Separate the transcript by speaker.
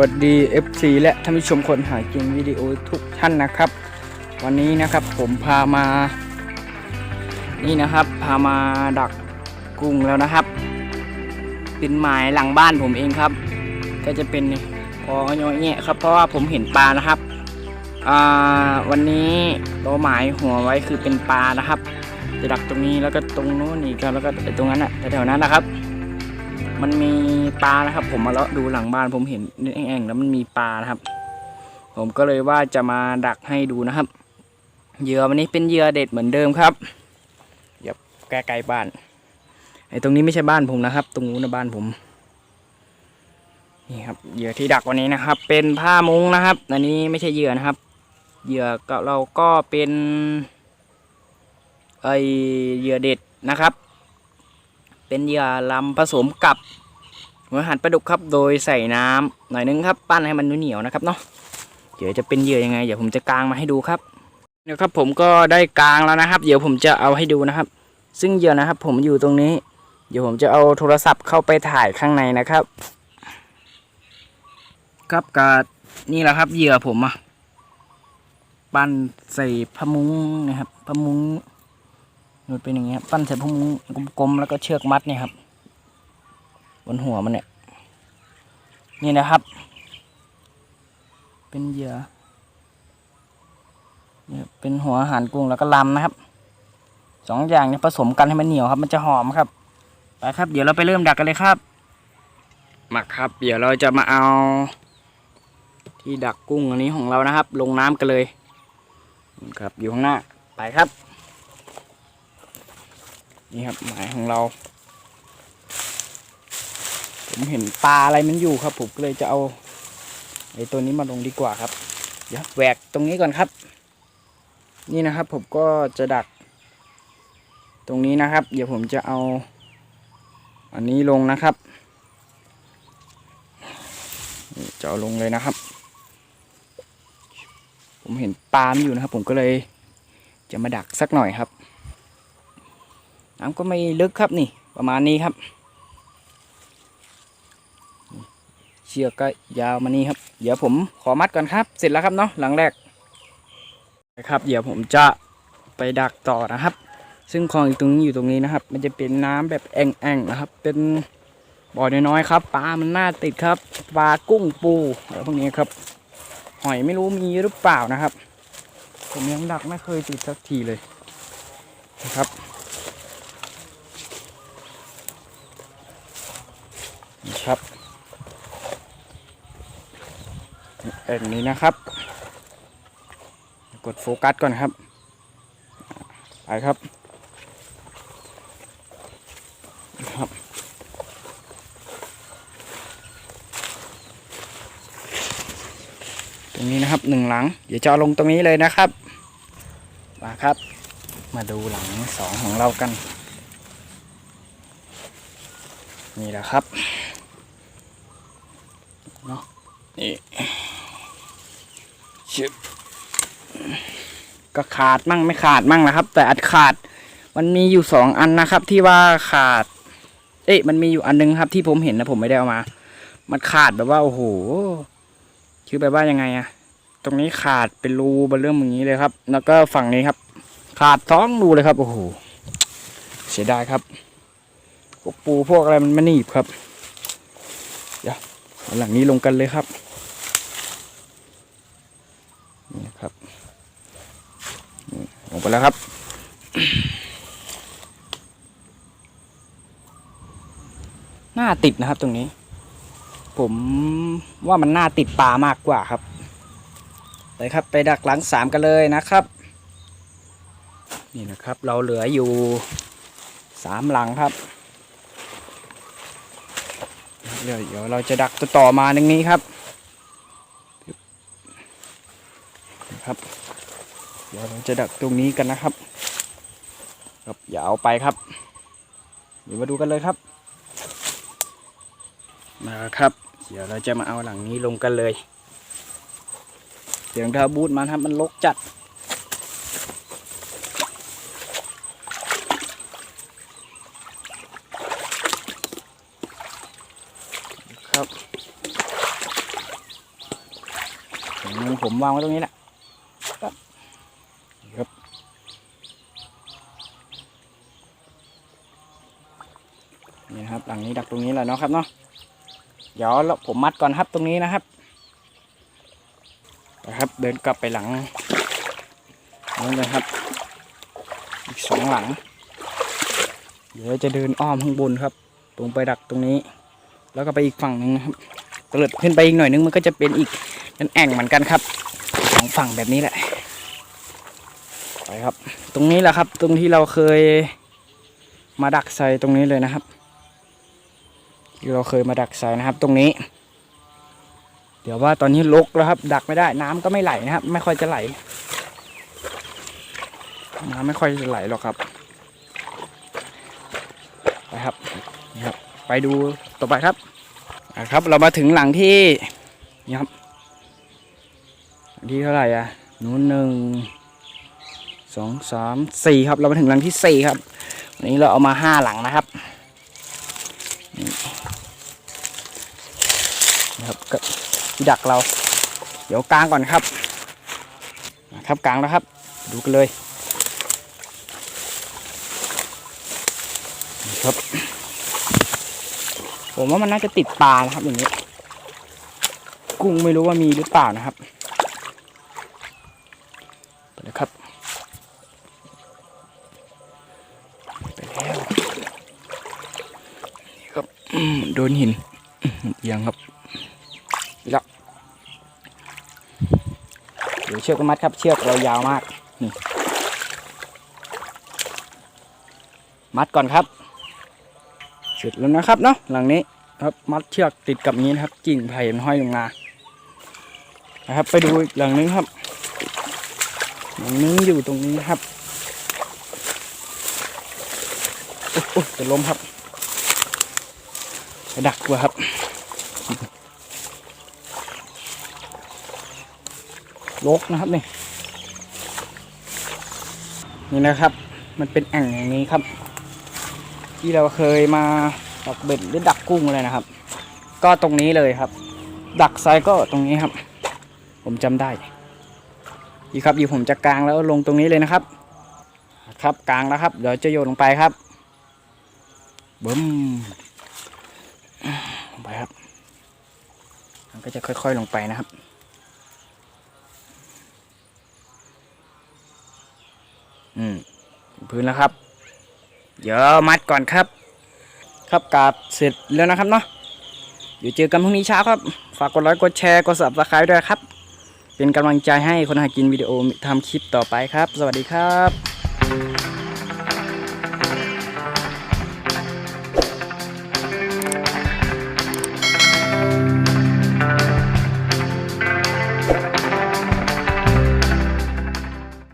Speaker 1: วัสดี FC และท่านผู้ชมคนหากินวิดีโอทุกท่านนะครับ วันนี้นะครับผมพามา นี่นะครับ พามาดักกุ้งแล้วนะครับ เป็นหมายหลังบ้านผมเองครับ ก็จะเป็นพอเยอะแยะครับ เพราะว่าผมเห็นปลานะครับวันนี้เราหมายหัวไว้คือเป็นปลานะครับ จะดักตรงนี้แล้วก็ตรงโน้นอีกครับแล้วก็ตรงนั้นอะแถวๆนั้นนะครับ มันมีปลานะครับ ผมมาเลาะดูหลังบ้านผมเห็นแอ่งๆแล้วมันมีปลานะครับ ผมก็เลยว่าจะมาดักให้ดูนะครับเหยื่อวันนี้เป็นเหยื่อเด็ดเหมือนเดิมครับอย่าใกล้ๆบ้านไอ้ตรงนี้ไม่ใช่บ้านผมนะครับ ตรงนู้นนะบ้านผมนี่ครับเหยื่อที่ดักวันนี้นะครับ เป็นผ้ามุ้งนะครับอันนี้ไม่ใช่เหยื่อนะครับเหยื่อก็เราก็เป็นไอเหยื่อเด็ดนะครับ เป็นเหยื่อลำผสมกับหัวหันปลาดุกครับ โดยใส่น้ำหน่อยนึงครับปั้นให้มันเหนียวนะครับเนาะเดี๋ยวจะเป็นเหยื่อยังไงเดี๋ยวผมจะกางมาให้ดูครับเดี๋ยวครับผมก็ได้กางแล้วนะครับ เดี๋ยวผมจะเอาให้ดูนะครับ ซึ่งเหยื่อนะครับ ผมอยู่ตรงนี้ เดี๋ยวผมจะเอาโทรศัพท์เข้าไปถ่ายข้างในนะครับ ครับกานี่แหละครับเหยื่อผมอะปั้นใส่พมุ้งนะครับพมุ้ง มันเป็นอย่างเงี้ยปั้นใส่พุ่มกลมๆแล้วก็เชือกมัดเนี่ยครับ บนหัวมันเนี่ย นี่นะครับ เป็นเหยื่อเนี่ยเป็นหัวอาหารกุ้งแล้วก็ลำนะครับสองอย่างเนี่ยผสมกันให้มันเหนียวครับ มันจะหอมครับไปครับ เดี๋ยวเราไปเริ่มดักกันเลยครับมาครับ เดี๋ยวเราจะมาเอา ที่ดักกุ้งอันนี้ของเรานะครับ ลงน้ำกันเลยครับอยู่ข้างหน้าไปครับ นี่ครับหมายของเรา ผมเห็นปลาอะไรมันอยู่ครับ ผมก็เลยจะเอาไอ้ตัวนี้มาลงดีกว่าครับ เดี๋ยวแหวกตรงนี้ก่อนครับ นี่นะครับ ผมก็จะดัก ตรงนี้นะครับ เดี๋ยวผมจะเอา อันนี้ลงนะครับจะเอาลงเลยนะครับ ผมเห็นปลามอยู่นะครับ ผมก็เลยจะมาดักสักหน่อยครับ น้ำก็ไม่ลึกครับนี่ ประมาณนี้ครับ เชือกก็ยาวมานี่ครับ เดี๋ยวผมขอมัดก่อนครับ เสร็จแล้วครับเนาะหลังแรกนะครับ เดี๋ยวผมจะไปดักต่อนะครับ ซึ่งคลองอีกตรงนี้อยู่ตรงนี้นะครับ มันจะเป็นน้ำแบบแอ่งๆนะครับ เป็นบ่อน้อยๆครับปลามันน่าติดครับปลากุ้งปูอะไรพวกนี้ครับ หอยไม่รู้มีหรือเปล่านะครับ ผมยังดักไม่เคยติดสักทีเลยนะครับ ครับแอ่งนี้นะครับ กดโฟกัสก่อนครับไปครับครับตรงนี้นะครับหนึ่งหลัง เดี๋ยวจะเอาลงตรงนี้เลยนะครับมาครับ มาดูหลังสองของเรากัน นี่แหละครับ เนาะนี่ชึบก็ขาดมั่งไม่ขาดมั่งนะครับ แต่อัดขาดมันมีอยู่สองอันนะครับ ที่ว่าขาด เอ๊ะมันมีอยู่อันนึงครับ ที่ผมเห็นนะผมไม่ได้เอามา มันขาดแบบว่าโอ้โหคือแบบว่ายังไงอะตรงนี้ขาดเป็นรูเบนเริ่มอย่างนี้เลยครับ แล้วก็ฝั่งนี้ครับ ขาดท้องรูเลยครับโอ้โหเสียดายครับพวกปูพวกอะไรมันไม่หนีบครับเอา หลังนี้ลงกันเลยครับนี่ครับลงไปแล้วครับ หน้าติดนะครับตรงนี้ ผมว่ามันหน่าติดปลามากกว่าครับไปครับไปดักหลังสามกันเลยนะครับ นี่นะครับเราเหลืออยู่สามหลังครับ เดี๋ยวเราจะดักตัวต่อมาตรงนี้ครับครับเดี๋ยวเราจะดักตรงนี้กันนะครับครับอย่าเอาไปครับ เดี๋ยวมาดูกันเลยครับมาครับ เดี๋ยวเราจะมาเอาหลังนี้ลงกันเลยเสียงเท้าบูทมันครับมันลกจัด ผมวางไว้ตรงนี้แหละครับนี่นะครับ หลังนี้ดักตรงนี้แหละเนาะครับเนาะเดี๋ยวเราผมมัดก่อนครับตรงนี้นะครับนะครับ เดินกลับไปหลังนั่นเลยครับ อีกสองหลัง เดี๋ยวจะเดินอ้อมข้างบนครับ ตรงไปดักตรงนี้ แล้วก็ไปอีกฝั่งหนึ่งนะครับเกิดขึ้นไปอีกหน่อยนึงมันก็จะเป็นอีก เป็นแอ่งเหมือนกันครับสองฝั่งแบบนี้แหละไปครับ ตรงนี้แหละครับ ตรงที่เราเคยมาดักใส่ตรงนี้เลยนะครับที่เราเคยมาดักใส่นะครับ ตรงนี้ เดี๋ยวว่าตอนนี้ลกแล้วครับ ดักไม่ได้ น้ำก็ไม่ไหลนะครับ ไม่ค่อยจะไหลน้ำไม่ค่อยจะไหลหรอกครับไปครับนี่ครับ ไปดูต่อไปครับอะครับ เรามาถึงหลังที่นี่ครับหลัง ที่เท่าไหร่อะนู้นหนึ่งสองสามสี่ครับ เรามาถึงหลังที่สี่ครับ วันนี้เราเอามาห้าหลังนะครับนี่นะครับก็ดักเรา เดี๋ยวกลางก่อนครับ ครับกลางแล้วครับ ดูกันเลยครับ ผมว่ามันน่าจะติดปลานะครับอย่างนี้ กุ้งไม่รู้ว่ามีหรือเปล่านะครับ โดนหินเอียงครับแล้วเดี๋ยวเชือกมัดครับ เชือกเรายาวมากนี่มัดก่อนครับ เสร็จแล้วนะครับเนาะหลังนี้ครับมัดเชือกติดกับนี้นะครับ กิ่งไผ่มันห้อยลงมานะครับ ไปดูอีกหลังนึงครับหลังนึงอยู่ตรงนี้ครับโอ้โอ้จะล้มครับ ดักกว่าครับลกนะครับนี่นี่นะครับ มันเป็นแอ่งอย่างนี้ครับ ที่เราเคยมาดักเบ็ดหรือดักกุ้งอะไรนะครับ ก็ตรงนี้เลยครับ ดักไซก็ตรงนี้ครับ ผมจำได้ดีครับอยู่ผมจะกลางแล้วลงตรงนี้เลยนะครับ ครับกลางแล้วครับ เดี๋ยวจะโยนลงไปครับบึ้ม ไปครับ มันก็จะค่อยๆลงไปนะครับ อืมพื้นแล้วครับ เดี๋ยวมัดก่อนครับ ครับกาบเสร็จแล้วนะครับเนาะเดี๋ยวเจอกันพรุ่งนี้เช้าครับ ฝากกดไลค์กดแชร์กด subscribe ด้วยครับ เป็นกำลังใจให้คนหากินวิดีโอทำคลิปต่อไปครับ สวัสดีครับ